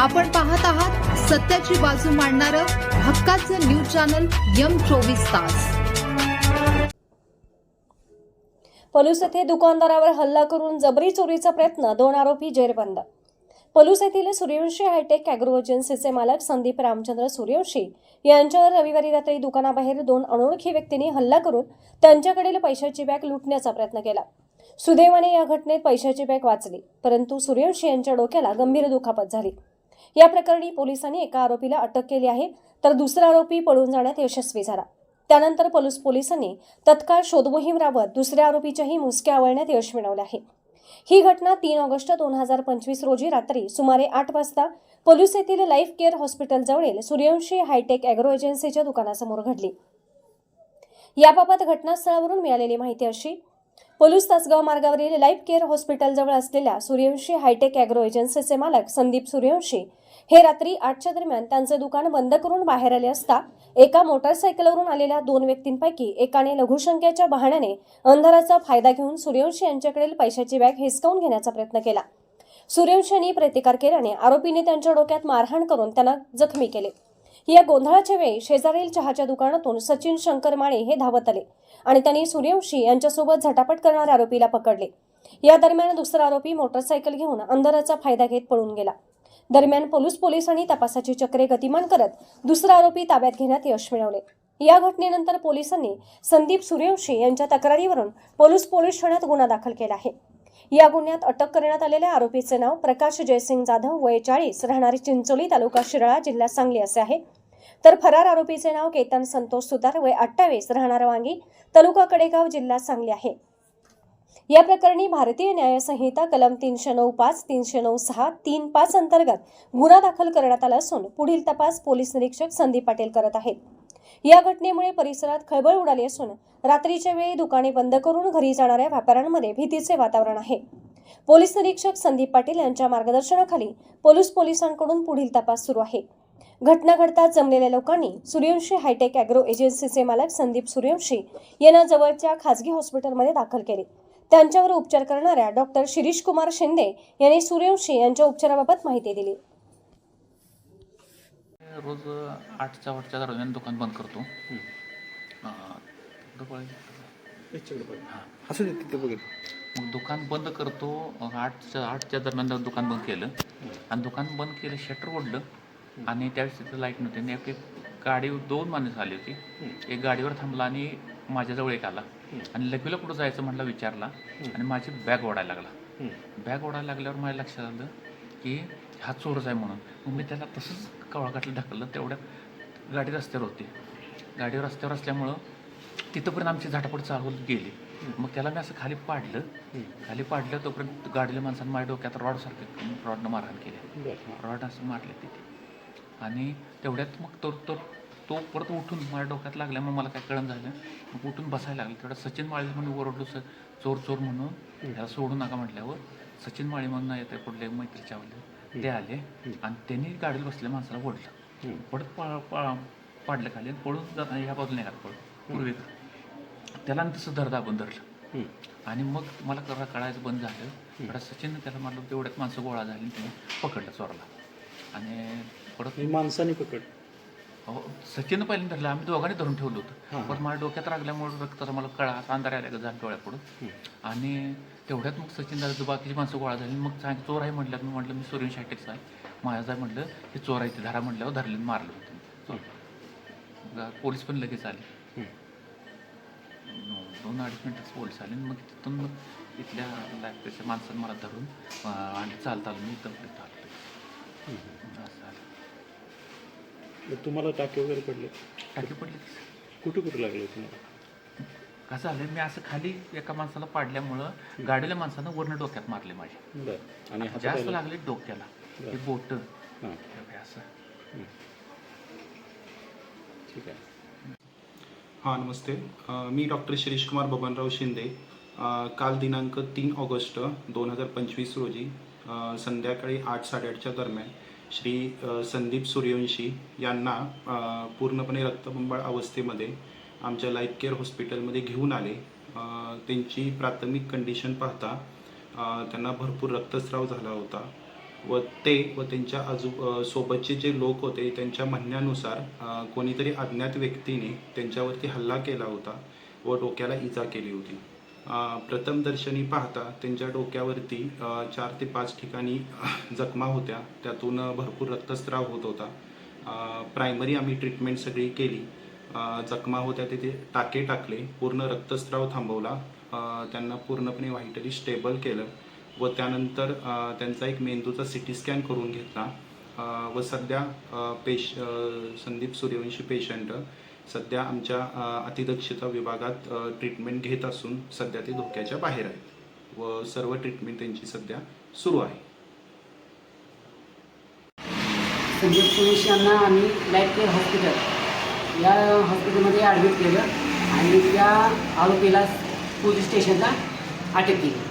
आपण पाहत आहात सत्याची बाजू मांडणारं हक्काचं न्यूज चॅनल यम चोवीस तास. पलूस येथे दुकानदारावर हल्ला करून जबरी चोरीचा प्रयत्न दोन आरोपी जेरबंद. पलूस येथील सूर्यवंशी हायटेक अॅग्रो एजन्सीचे मालक संदीप रामचंद्र सूर्यवंशी यांच्यावर रविवारी रात्री दुकानाबाहेर दोन अनोळखी व्यक्तींनी हल्ला करून त्यांच्याकडील पैशाची बॅग लुटण्याचा प्रयत्न केला. सुदैवाने या घटनेत पैशाची बॅग वाचली परंतु सूर्यवंशी यांच्या डोक्याला गंभीर दुखापत झाली. या प्रकरणी पोलिसांनी एका आरोपीला अटक केली आहे तर दुसरा आरोपी पळून जाण्यात यशस्वी झाला. त्यानंतर पलूस पोलिसांनी तत्काळ शोधमोहीम राबवत दुसऱ्या आरोपीच्याही मुसक्या आवळण्यात यश मिळवले आहे. ही घटना तीन ऑगस्ट दोन हजार पंचवीस रोजी रात्री सुमारे आठ वाजता पोलूस येथील लाईफ केअर हॉस्पिटल जवळील सूर्यवंशी हायटेक अॅग्रो एजन्सीच्या दुकानासमोर घडली. याबाबत घटनास्थळावरून मिळालेली माहिती अशी पोलूस तासगाव मार्गावरील लाईफ केअर हॉस्पिटल जवळ असलेल्या सूर्यवंशी हायटेक अॅग्रो एजन्सीचे मालक संदीप सूर्यवंशी हे रात्री आठच्या दरम्यान त्यांचे दुकान बंद करून बाहेर आले असता एका मोटारसायकलवरून आलेल्या दोन व्यक्तींपैकी एकाने लघुशंकेच्या बहाण्याने अंधाराचा फायदा घेऊन सूर्यवंशी यांच्याकडील पैशाची बॅग हिसकावून घेण्याचा प्रयत्न केला. सूर्यवंशी यांनी प्रतिकार केल्याने आरोपीने त्यांच्या डोक्यात मारहाण करून त्यांना जखमी केले. या गोंधळाच्या वेळी शेजारील चहाच्या दुकानातून सचिन शंकर माळे हे धावत आले आणि त्यांनी सूर्यवंशी यांच्यासोबत झटापट करणाऱ्या आरोपीला पकडले. या दरम्यान दुसरा आरोपी मोटरसायकल घेऊन अंधाराचा फायदा घेत पळून गेला. दरम्यान पोलीस पोलिसांनी तपासाची चक्रे गतिमान करत दुसरा आरोपी ताब्यात घेण्यात यश मिळवले. या घटनेनंतर पोलिसांनी संदीप सूर्यवंशी यांच्या तक्रारीवरून पोलीस पोलीस ठाण्यात गुन्हा दाखल केला आहे. या गुन्ह्यात अटक करण्यात आलेल्या आरोपीचे नाव प्रकाश जयसिंग जाधव वय चाळीस राहणारे चिंचोली तालुका शिराळा जिल्हा सांगली असे आहे. तर फरार आरोपीचे नाव केतन संतोष सुतार वय अठ्ठावीस राहणार वांगी तालुका कडेगाव जिल्हा सांगली आहे. या प्रकरणी भारतीय न्यायसंहिता कलम तीनशे नऊ पाच तीनशे नऊ सहा तीन पाच अंतर्गत गुन्हा दाखल करण्यात आला असून पुढील तपास पोलीस निरीक्षक संदीप पाटील करत आहेत. या घटनेमुळे परिसरात खळबळ उडाली असून रात्रीच्या वेळी दुकाने बंद करून घरी जाणाऱ्या व्यापाऱ्यांमध्ये भीतीचे वातावरण आहे. पोलीस निरीक्षक संदीप पाटील यांच्या मार्गदर्शनाखाली पोलीस पोलिसांकडून पुढील तपास सुरू आहे. घटना घडताच जमलेल्या लोकांनी सूर्यवंशी हायटेक अॅग्रो एजन्सीचे मालक संदीप सूर्यवंशी यांना जवळच्या खासगी हॉस्पिटलमध्ये दाखल केले. त्यांच्यावर उपचार करणाऱ्या डॉक्टर शिरीष कुमार शिंदे यांनी सूर्यवंशी यांच्या उपचाराबाबत माहिती दिली. रोज आठच्या वाटच्या दरम्यान दुकान बंद करतो. अं, दुपारी- याच्याकडे बघ. असू दे तिथे बघेल मग दुकान बंद करतो. अं, आठच्या आठच्या दरम्यान दुकान बंद केलं. आणि दुकान बंद केलं शटर ओढलं. आणि त्यावेळेस तिथं लाइट नव्हती. आणि एक गाडी दोन माणसं आली होती. एक गाडीवर थांबला आणि माझ्याजवळ एक आला. आणि लकीला कुठं जायचं म्हटलं विचारला. आणि माझी बॅग ओढायला लागला. बॅग ओढायला लागल्यावर माझ्या लक्षात आलं की हा चोरच आहे म्हणून. मग मी त्याला तसंच कवळाकाठलं ढकललं. तेवढ्यात गाडी रस्त्यावर होती. गाडी रस्त्यावर असल्यामुळं तिथंपर्यंत आमची झटापट चालू गेली. मग त्याला मी असं खाली पाडलं. खाली पाडलं तोपर्यंत गाडीला माणसानं माझ्या डोक्यात रॉडसारखं रॉडनं मारहाण केली. रॉड असं मारले तिथे. आणि तेवढ्यात मग तो तो तो परत उठून माझ्या डोक्यात लागल्यामुळे मला काय कळण झालं. मग उठून बसायला लागलं. तेवढ्या सचिन माळी म्हणून ओरडलो स चोर चोर म्हणून. त्याला सोडू नका म्हटल्यावर सचिन माळी म्हणून येते कुठले मैत्रीच्या आवडले. ते आले आणि त्यांनी गाडीला बसल्या माणसाला ओढलं. पडत पा पा पाडलं खाली आणि पळून जात ह्या बाजूला निघाल पळ पूर्वेकडे. त्याला आणि तसं धर दाबून धरलं. आणि मग मला करा कळायचं बंद झालं. थोडा सचिननं त्याला मारलं तेवढ्यात माणसं गोळा झाली त्याने पकडलं चोरला. आणि परत मी माणसाने पकड. अहो, सचिननं पहिल्यांदा धरलं. आम्ही दोघांनी धरून ठेवलं होतं. पण माझ्या डोक्यात लागल्यामुळे रक्ताचा मला कळा असा अंधार आल्या झालं डोळ्यापुढं. आणि तेवढ्यात मग सचिन दादा बाकीची माणसं गोळा झाली. मग सांग चोर आहे म्हटलं मी म्हटलं मी सूर्यन शाटेक्स आहे. माझ्या आहे म्हटलं हे चोर आहे ते धरा म्हटल्यावर धरले मारलं होतं. पोलीस पण लगेच आले. दोन अडीच मिनटात पोलीस आले मग तिथून मग इथल्या लायब्ररीच्या माणसानं मला धरून आणि चालता आलं मी इथं आलो. मग तुम्हाला टाके वगैरे पडले. टाकी पडली. कुठे कुठे लागले तुम्हाला? कसं झालं मी असं खाली एका माणसाला पाडल्यामुळं गाडीला माणसानं वरनं डोक्यात मारले माझे. बरं. आणि जास्त हाताला लागले डोक्याला. हे बोट. हां. असं. ठीक आहे. हां नमस्ते. अ, मी डॉक्टर शिरीष कुमार बबनराव शिंदे. अ, काल दिनांक तीन ऑगस्ट दोन हजार पंचवीस रोजी अ, संध्याकाळी आठ साडेआठच्या दरम्यान श्री संदीप सूर्यवंशी यांना पूर्णपणे रक्तबंबाळ अवस्थेमध्ये आमच्या लाईफ केअर हॉस्पिटलमध्ये घेऊन आले. त्यांची प्राथमिक कंडिशन पाहता त्यांना भरपूर रक्तस्राव झाला होता. व ते व त्यांच्या आजू सोबतचे जे लोक होते त्यांच्या म्हणण्यानुसार कोणीतरी अज्ञात व्यक्तीने त्यांच्यावरती हल्ला केला होता व डोक्याला इजा केली होती. प्रथमदर्शनी पाहता त्यांच्या डोक्यावरती चार ते पाच ठिकाणी जखमा होत्या. त्यातून भरपूर रक्तस्राव होत होता. प्रायमरी आम्ही ट्रीटमेंट सगळी केली. जखमा होत्या तिथे टाके टाकले पूर्ण रक्तस्राव थांबवला. त्यांना पूर्णपणे व्हाईटली स्टेबल केलं व त्यानंतर त्यांचा एक मेंदूचा सी टी स्कॅन करून घेतला. व सध्या पेश संदीप सूर्यवंशी पेशंट सध्या आमच्या अतिदक्षता विभागात ट्रीटमेंट घेत असून सध्या ते धोक्याच्या बाहेर आहेत. व सर्व ट्रीटमेंट त्यांची सध्या सुरू आहे. संजय सुरेश यांना आम्ही लाईफ केअर हॉस्पिटल या हॉस्पिटलमध्ये ॲडमिट केलं आणि त्या आरोपीला पोलीस स्टेशनला अटक केली.